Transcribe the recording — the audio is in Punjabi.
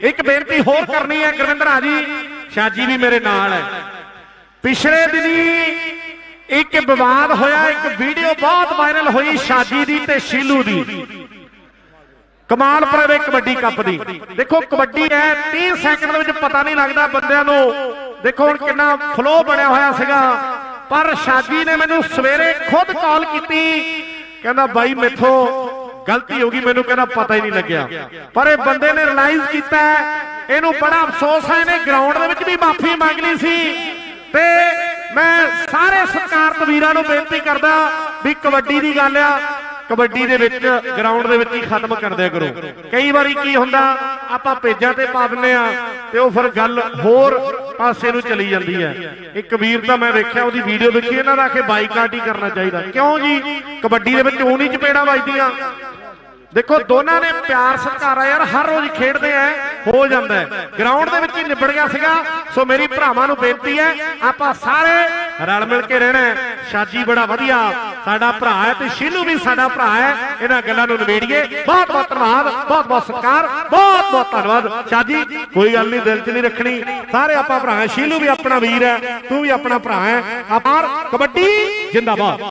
ਇੱਕ ਬੇਨਤੀ ਹੋਰ ਕਰਨੀ ਹੈ, ਗੁਰਵਿੰਦਰ ਜੀ। ਸ਼ਾਜੀ ਵੀ ਮੇਰੇ ਨਾਲ ਹੈ। ਪਿਛਲੇ ਦਿਨੀ ਇੱਕ ਵਿਵਾਦ ਹੋਇਆ, ਇੱਕ ਵੀਡੀਓ ਬਹੁਤ ਵਾਇਰਲ ਹੋਈ ਸ਼ਾਜੀ ਦੀ ਤੇ ਸ਼ੀਲੂ ਦੀ। ਕਮਾਲਪੁਰ ਦੇ ਕਬੱਡੀ ਕੱਪ ਦੀ। ਦੇਖੋ, ਕਬੱਡੀ ਹੈ 30 ਸੈਕਿੰਡ ਦੇ ਵਿੱਚ ਪਤਾ ਨਹੀਂ ਲੱਗਦਾ ਬੰਦਿਆਂ ਨੂੰ। ਦੇਖੋ, ਹੁਣ ਕਿੰਨਾ ਫਲੋ ਬਣਿਆ ਹੋਇਆ ਸੀਗਾ। ਪਰ ਸ਼ਾਜੀ ਨੇ ਮੈਨੂੰ ਸਵੇਰੇ ਖੁਦ ਕਾਲ ਕੀਤੀ। ਕਹਿੰਦਾ, ਬਾਈ, ਮੇਥੋਂ ਗਲਤੀ ਹੋ ਗਈ, ਮੈਨੂੰ ਕਹਿੰਦਾ ਪਤਾ ਹੀ ਨਹੀਂ ਲੱਗਿਆ। ਪਰ ਇਹ ਬੰਦੇ ਨੇ ਰਿਅਲਾਈਜ਼ ਕੀਤਾ ਇਹਨੂੰ ਬੜਾ ਅਫਸੋਸ ਹੈ, ਇਹਨੇ ਗਰਾਊਂਡ ਦੇ ਵਿੱਚ ਵੀ ਮਾਫੀ ਮੰਗ ਲਈ ਸੀ। ਤੇ ਮੈਂ ਸਾਰੇ ਸਤਿਕਾਰਤ ਵੀਰਾਂ ਨੂੰ ਬੇਨਤੀ ਕਰਦਾ ਵੀ ਕਬੱਡੀ ਦੀ ਗੱਲ ਆ, ਕਬੱਡੀ ਦੇ ਵਿੱਚ ਗਰਾਊਂਡ ਦੇ ਵਿੱਚ ਹੀ ਖਤਮ ਕਰ ਦਿਆ ਕਰੋ। ਕਈ ਵਾਰੀ ਕੀ ਹੁੰਦਾ, ਆਪਾਂ ਪੇਜਾਂ ਤੇ ਪਾ ਦਿੰਨੇ ਆ ਤੇ ਉਹ ਫਿਰ ਗੱਲ ਹੋਰ ਪਾਸੇ ਨੂੰ ਚਲੀ ਜਾਂਦੀ ਹੈ। ਇੱਕ ਵੀਰ ਤਾਂ ਮੈਂ ਵੇਖਿਆ, ਉਹਦੀ ਵੀਡੀਓ ਦੇਖੀ ਇਹਨਾਂ ਦਾ ਕਿ ਬਾਈਕਾਟ ਹੀ ਕਰਨਾ ਚਾਹੀਦਾ। ਕਿਉਂ ਜੀ? ਕਬੱਡੀ ਦੇ ਵਿੱਚ ਊਂ ਨਹੀਂ ਚਪੇੜਾ ਵੱਜਦੀਆਂ। ਦੇਖੋ, ਦੋਨਾਂ ਨੇ ਪਿਆਰ ਸਤਿਕਾਰ ਯਾਰ, ਹਰ ਰੋਜ਼ ਖੇਡਦੇ ਆ, ਹੋ ਜਾਂਦਾ ਹੈ। ਗਰਾਊਂਡ ਦੇ ਵਿੱਚ ਹੀ ਨਿਬੜ ਗਿਆ ਸੀਗਾ, ਸੋ ਮੇਰੀ ਭਰਾਵਾਂ ਨੂੰ ਬੇਨਤੀ ਹੈ, ਆਪਾਂ ਸਾਰੇ ਰਲ ਮਿਲ ਕੇ ਰਹਿਣਾ ਸ਼ਾਜੀ ਬੜਾ ਵਧੀਆ, ਸਾਡਾ ਭਰਾ ਹੈ ਤੇ ਸ਼ੀਨੂ ਵੀ ਸਾਡਾ ਭਰਾ ਹੈ। ਇਹਨਾਂ ਗੱਲਾਂ ਨੂੰ ਨਿਬੇੜੀਏ। ਬਹੁਤ ਬਹੁਤ ਧੰਨਵਾਦ, ਬਹੁਤ ਬਹੁਤ ਸਤਿਕਾਰ, ਬਹੁਤ ਬਹੁਤ ਧੰਨਵਾਦ। ਸ਼ਾਜੀ, ਕੋਈ ਗੱਲ ਨਹੀਂ, ਦਿਲ 'ਚ ਨਹੀਂ ਰੱਖਣੀ। ਸਾਰੇ ਆਪਾਂ ਭਰਾ ਹੈ, ਸ਼ੀਲੂ ਵੀ ਆਪਣਾ ਵੀਰ ਹੈ, ਤੂੰ ਵੀ ਆਪਣਾ ਭਰਾ ਹੈ। ਆਪਾਂ ਕਬੱਡੀ, ਜਿੰਦਾਬਾਦ।